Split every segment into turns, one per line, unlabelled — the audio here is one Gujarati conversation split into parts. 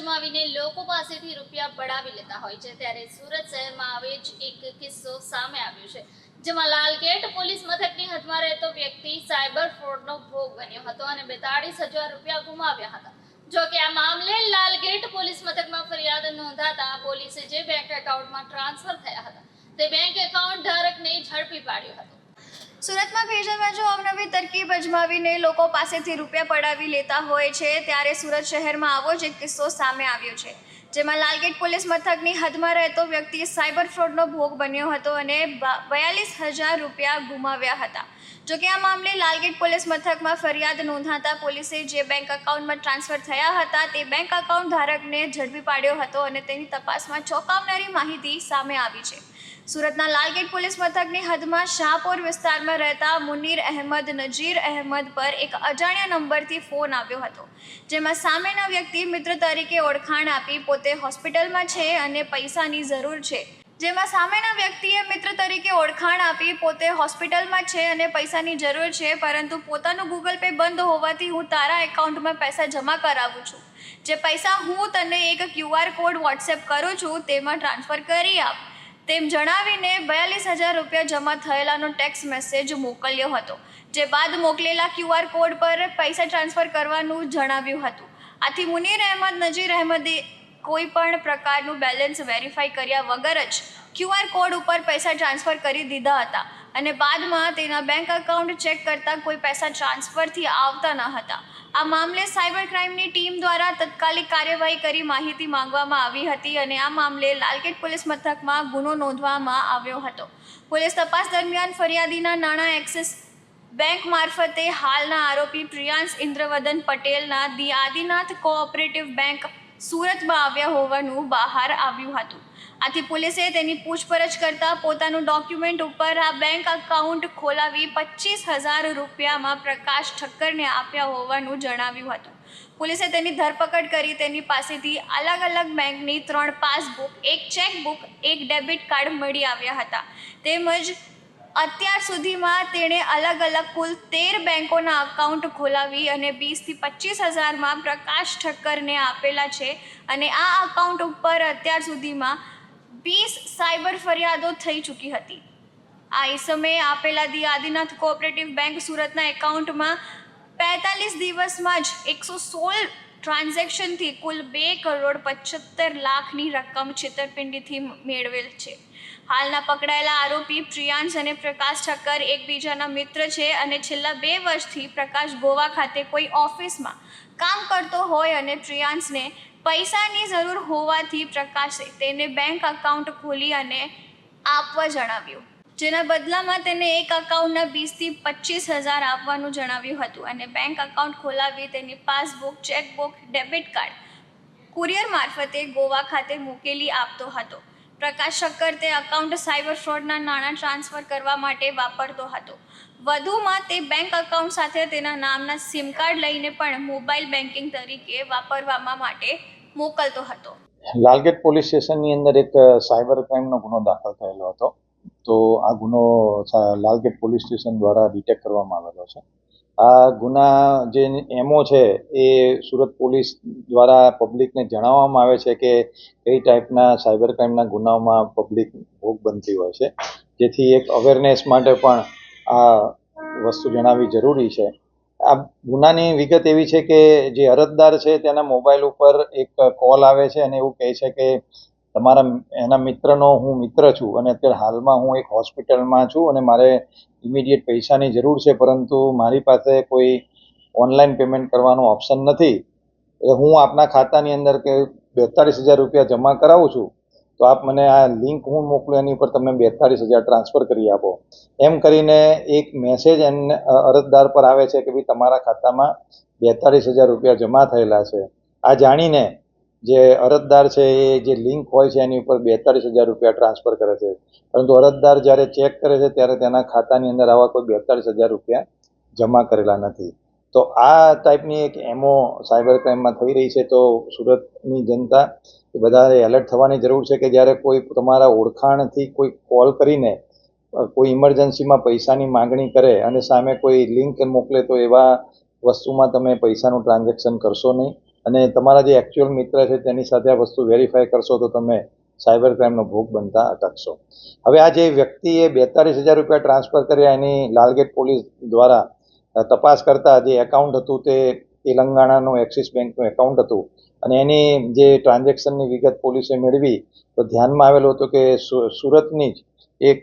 અજમાવીને લોકો પાસેથી રૂપિયા પડાવી લેતા હોય છે. ત્યારે સુરત શહેરમાં આવે જ એક કિસ્સો સામે આવ્યો છે, જેમાં લાલગેટ પોલીસ મથકની હદમાં રહેતો વ્યક્તિ સાયબર ફ્રોડનો ભોગ બન્યો હતો અને બેતાળીસ હજાર રૂપિયા ગુમાવ્યા હતા. જો કે આ મામલે લાલગેટ પોલીસ મથકમાં ફરિયાદ નોંધાતા પોલીસે જે બેંક એકાઉન્ટમાં ટ્રાન્સફર થયા હતા, તે બેંક એકાઉન્ટ ધારકને ઝડપી પાડ્યો હતો.
સુરતમાં ફેશનમાં જો અવનવી તરકીબ અજમાવીને લોકો પાસેથી રૂપિયા પડાવી લેતા હોય છે, ત્યારે સુરત શહેરમાં આવો જ એક કિસ્સો સામે આવ્યો છે. જેમાં લાલગેટ પોલીસ મથકની હદમાં રહેતો વ્યક્તિ સાયબર ફ્રોડનો ભોગ બન્યો હતો અને બયાલીસ હજાર રૂપિયા ગુમાવ્યા હતા. જોકે આ મામલે લાલગેટ પોલીસ મથકમાં ફરિયાદ નોંધાતા પોલીસે જે બેંક એકાઉન્ટમાં ટ્રાન્સફર થયા હતા, તે બેંક એકાઉન્ટ ધારકને ઝડપી પાડ્યો હતો અને તેની તપાસમાં ચોંકાવનારી માહિતી સામે આવી છે. સુરતના લાલગેટ પોલીસ મથકની હદમાં શાહપોર વિસ્તારમાં રહેતા મુનીર અહેમદ, નજીર અહેમદ પર એક અજાણ્યા નંબરથી ફોન આવ્યો હતો, જેમાં સામેના વ્યક્તિ મિત્ર તરીકે ઓળખાણ આપી પોતે હોસ્પિટલમાં છે અને પૈસાની જરૂર છે. જેમાં સામેના વ્યક્તિએ મિત્ર તરીકે ઓળખાણ આપી પોતે હોસ્પિટલમાં છે અને પૈસાની જરૂર છે, પરંતુ પોતાનું ગૂગલ પે બંધ હોવાથી હું તારા એકાઉન્ટમાં પૈસા જમા કરાવું છું. જે પૈસા હું તને એક ક્યુઆર કોડ વોટ્સએપ કરું છું, તેમાં ટ્રાન્સફર કરી આપ. તેમ જણાવીને બયાલીસ હજાર રૂપિયા જમા થયેલાનો ટેક્સ મેસેજ મોકલ્યો હતો, જે બાદ મોકલેલા ક્યુઆર કોડ પર પૈસા ટ્રાન્સફર કરવાનું જણાવ્યું હતું. આથી મુનીર અહેમદ, નજીર અહેમદે કોઈ પણ પ્રકારનું બેલેન્સ વેરીફાઈ કર્યા વગર જ ક્યુઆર કોડ ઉપર પૈસા ટ્રાન્સફર કરી દીધા હતા. અને બાદમાં તેના બેંક એકાઉન્ટ ચેક કરતાં કોઈ પૈસા ટ્રાન્સફરથી આવતા ન હતા. આ મામલે સાયબર ક્રાઇમની ટીમ દ્વારા તત્કાલિક કાર્યવાહી કરી માહિતી માંગવામાં આવી હતી અને આ મામલે લાલગેટ પોલીસ મથકમાં ગુનો નોંધવામાં આવ્યો હતો. પોલીસ તપાસ દરમિયાન ફરિયાદીના નાણાં એક્સિસ બેંક મારફતે હાલના આરોપી પ્રિયાંશ ઇન્દ્રવદન પટેલના દી આદિનાથ કોઓપરેટિવ બેંક સુરતમાં આવ્યા હોવાનું બહાર આવ્યું હતું. આથી પોલીસે તેની પૂછપરછ કરતા પોતાનું ડોક્યુમેન્ટ ઉપર આ બેંક એકાઉન્ટ ખોલાવી પચીસ હજાર રૂપિયામાં પ્રકાશ ઠક્કરને આપ્યા હોવાનું જણાવ્યું હતું. પોલીસે તેની ધરપકડ કરી તેની પાસેથી અલગ અલગ બેંકની ત્રણ પાસબુક, એક ચેકબુક, એક ડેબિટ કાર્ડ મળી આવ્યા હતા. તેમજ અત્યાર સુધીમાં તેણે અલગ અલગ કુલ તેર બેંકોના અકાઉન્ટ ખોલાવી અને વીસથી પચીસ હજારમાં પ્રકાશ ઠક્કરને આપેલા છે. અને આ અકાઉન્ટ ઉપર અત્યાર સુધીમાં વીસ સાયબર ફરિયાદો થઈ ચૂકી હતી. આ સમયે આપેલા દી આદિનાથ કોઓપરેટિવ બેંક સુરતના એકાઉન્ટમાં પેંતાલીસ દિવસમાં જ એકસો સોળ ટ્રાન્ઝેક્શનથી કુલ બે કરોડ પચોતેર લાખની રકમ છેતરપિંડીથી મેળવેલ છે. હાલના પકડાયેલા આરોપી પ્રિયાંશ અને પ્રકાશ ઠક્કર એકબીજાના મિત્ર છે અને છેલ્લા બે વર્ષથી પ્રકાશ ગોવા ખાતે કોઈ ઓફિસમાં કામ કરતો હોય અને પ્રિયાંશને પૈસાની જરૂર હોવાથી પ્રકાશે તેને બેંક એકાઉન્ટ ખોલી અને આપવા જણાવ્યું. જેના બદલામાં તેને એક અકાઉન્ટના વીસથી પચીસ હજાર આપવાનું જણાવ્યું હતું અને બેંક એકાઉન્ટ ખોલાવી તેની passbook chequebook debit card courier મારફતે ગોવા ખાતે મૂકેલી આપતો હતો. પ્રકાશ શક્કર તે અકાઉન્ટ સાયબર ફ્રોડના નાણાં ટ્રાન્સફર કરવા માટે વાપરતો હતો. વધુમાં તે બેંક અકાઉન્ટ સાથે તેના નામના સિમ કાર્ડ લઈને પણ મોબાઈલ બેન્કિંગ તરીકે વાપરવામાં માટે મોકલતો હતો.
લાલગેટ પોલીસ સ્ટેશનની અંદર એક સાયબર ક્રાઇમનો ગુનો દાખલ થયેલો હતો. તો આ ગુનો લાલગેટ પોલીસ સ્ટેશન દ્વારા ડિટેક્ટ કરવામાં આવેલો છે. આ ગુના જે એમઓ છે, એ સુરત પોલીસ દ્વારા પબ્લિકને જણાવવામાં આવે છે કે કઈ ટાઈપના સાયબર ક્રાઇમના ગુનાઓમાં પબ્લિક ભોગ બનતી હોય છે. જેથી એક અવેરનેસ માટે પણ આ વસ્તુ જણાવવી જરૂરી છે. આ ગુનાની વિગત એવી છે કે જે અરજદાર છે, તેના મોબાઈલ ઉપર એક કોલ આવે છે અને એવું કહે છે કે તમારા એના મિત્રનો હું મિત્ર છું અને અત્યારે હાલમાં હું એક હોસ્પિટલમાં છું અને મારે ઇમિડિયેટ પૈસાની જરૂર છે, પરંતુ મારી પાસે કોઈ ઓનલાઈન પેમેન્ટ કરવાનો ઓપ્શન નથી. એટલે હું આપના ખાતાની અંદર કે બેતાળીસ હજાર રૂપિયા જમા કરાવું છું, તો આપ મને આ લિંક હું મોકલું, એની ઉપર તમે બેતાળીસ હજાર ટ્રાન્સફર કરી આપો. એમ કરીને એક મેસેજ એમને અરજદાર પર આવે છે કે ભાઈ તમારા ખાતામાં બેતાળીસ હજાર રૂપિયા જમા થયેલા છે. આ જાણીને જે અરજદાર છે એ જે લિંક હોય છે એની ઉપર બેતાલીસ હજાર રૂપિયા ટ્રાન્સફર કરે છે. પરંતુ અરજદાર જ્યારે ચેક કરે છે ત્યારે તેના ખાતાની અંદર આવા કોઈ બેતાળીસ હજાર રૂપિયા જમા કરેલા નથી. તો આ ટાઈપની એક એમો સાયબર ક્રાઇમમાં થઈ રહી છે તો સુરતની જનતા બધાએ એલર્ટ થવાની જરૂર છે કે જ્યારે કોઈ તમારા ઓળખાણથી કોઈ કોલ કરીને કોઈ ઇમરજન્સીમાં પૈસાની માગણી કરે અને સામે કોઈ લિંક મોકલે તો એવા વસ્તુમાં તમે પૈસાનું ટ્રાન્ઝેક્શન કરશો નહીં. અને તમારા જે એકચ્યુઅલ મિત્ર છે, તેની સાથે આ વસ્તુ વેરીફાઈ કરશો તો તમે સાયબર ક્રાઇમનો ભોગ બનતા અટકશો. હવે આ જે વ્યક્તિએ બેતાળીસ હજાર રૂપિયા ટ્રાન્સફર કર્યા એની લાલગેટ પોલીસ દ્વારા તપાસ કરતા જે એકાઉન્ટ હતું તે તેલંગાણાનું એક્સિસ બેંકનું એકાઉન્ટ હતું અને એની જે ટ્રાન્ઝેક્શનની વિગત પોલીસે મેળવી, તો ધ્યાનમાં આવેલું હતું કે સુરતની જ એક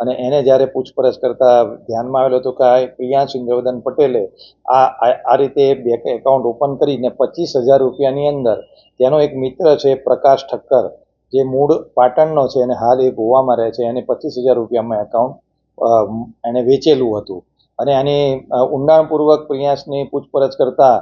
અને એને જ્યારે પૂછપરછ કરતા ધ્યાનમાં આવેલું હતું કે પ્રિયાંશ ઇન્દ્રવદન પટેલે આ- આ રીતે બેંક એકાઉન્ટ ઓપન કરીને પચીસ હજાર રૂપિયાની અંદર તેનો એક મિત્ર છે પ્રકાશ ઠક્કર, જે મૂળ પાટણનો છે અને હાલ એ ગોવામાં રહે છે. એને પચીસ હજાર રૂપિયામાં એકાઉન્ટ એણે વેચેલું હતું. અને આની ઊંડાણપૂર્વક પ્રિયાંશની પૂછપરછ કરતા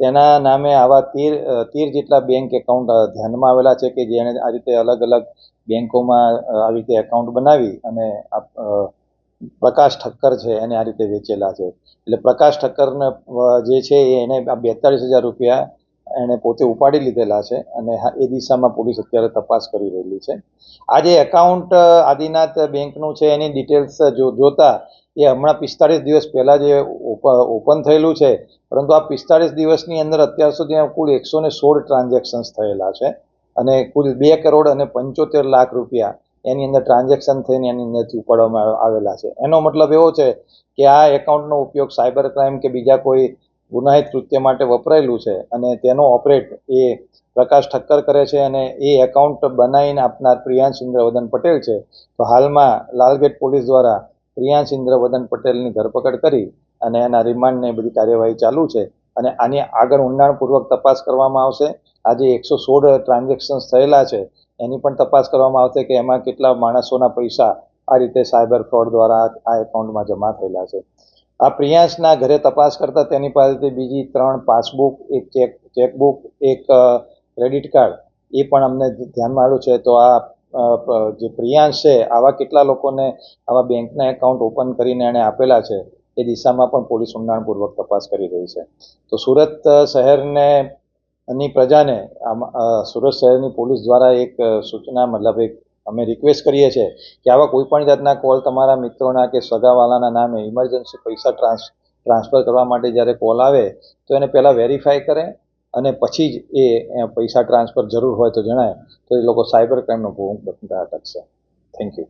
તેના નામે આવા તેર તીર જેટલા બેંક એકાઉન્ટ ધ્યાનમાં આવેલા છે કે જેણે આ રીતે અલગ અલગ બેંકોમાં આવી રીતે એકાઉન્ટ બનાવી અને પ્રકાશ ઠક્કર છે એને આ રીતે વેચેલા છે. એટલે પ્રકાશ ઠક્કરને જે છે એને બેતાળીસ હજાર રૂપિયા એણે પોતે ઉપાડી લીધેલા છે અને એ દિશામાં પોલીસ અત્યારે તપાસ કરી રહેલી છે. આ જે એકાઉન્ટ આદિનાથ બેંકનું છે, એની ડિટેલ્સ જો, જોતા એ હમણાં પિસ્તાળીસ દિવસ પહેલાં જે ઓપ- ઓપન થયેલું છે, પરંતુ આ પિસ્તાળીસ દિવસની અંદર અત્યાર સુધી કુલ એકસો ને સોળ ટ્રાન્ઝેક્શન્સ થયેલા છે અને કુલ બે કરોડ અને પંચોતેર લાખ રૂપિયા એની અંદર ટ્રાન્ઝેક્શન થઈને એની અંદરથી ઉપાડવામાં આવેલા છે. એનો મતલબ એવો છે કે આ એકાઉન્ટનો ઉપયોગ સાયબર ક્રાઇમ કે બીજા કોઈ ગુનાહિત કૃત્ય માટે વપરાયેલું છે અને તેનો ઓપરેટ એ પ્રકાશ ઠક્કર કરે છે અને એ એકાઉન્ટ બનાવીને આપનાર પ્રિયાંશ ઇન્દ્રવદન પટેલ છે. તો હાલમાં લાલગેટ પોલીસ દ્વારા પ્રિયાંશ ઇન્દ્રવદન પટેલની ધરપકડ કરી અને એના રિમાન્ડને બધી કાર્યવાહી ચાલુ છે અને આની આગળ ઊંડાણપૂર્વક તપાસ કરવામાં આવશે. આજે એકસો સોળ ટ્રાન્ઝેક્શન્સ થયેલા છે. એની પણ તપાસ કરવામાં આવશે કે એમાં કેટલા માણસોના પૈસા આ રીતે સાયબર ફ્રોડ દ્વારા આ એકાઉન્ટમાં જમા થયેલા છે. આ પ્રિયાંશના ઘરે તપાસ કરતા તેની પાસેથી બીજી ત્રણ પાસબુક, એક ચેક, ચેકબુક, એક ક્રેડિટ કાર્ડ, એ પણ અમને ધ્યાનમાં આવ્યું છે. તો આ જે પ્રિયાંશ છે, આવા કેટલા લોકોને આવા બેંકના એકાઉન્ટ ઓપન કરીને એણે આપેલા છે, એ દિશામાં પણ પોલીસ ઊંડાણપૂર્વક તપાસ કરી રહી છે. તો સુરત શહેરને ની પ્રજાને, આમાં સુરત શહેરની પોલીસ દ્વારા એક સૂચના, મતલબ એક અમે રિક્વેસ્ટ કરીએ છીએ કે આવા કોઈ પણ જાતના કોલ તમારા મિત્રોના કે સગાવાલાના નામે ઇમરજન્સી પૈસા ટ્રાન્સ ટ્રાન્સફર કરવા માટે જ્યારે કોલ આવે, તો એને પહેલાં વેરીફાઈ કરે અને પછી જ એ પૈસા ટ્રાન્સફર જરૂર હોય તો જણાય. તો એ લોકો સાયબર ક્રાઇમનો ભોગ બનતા અટકશે. Thank you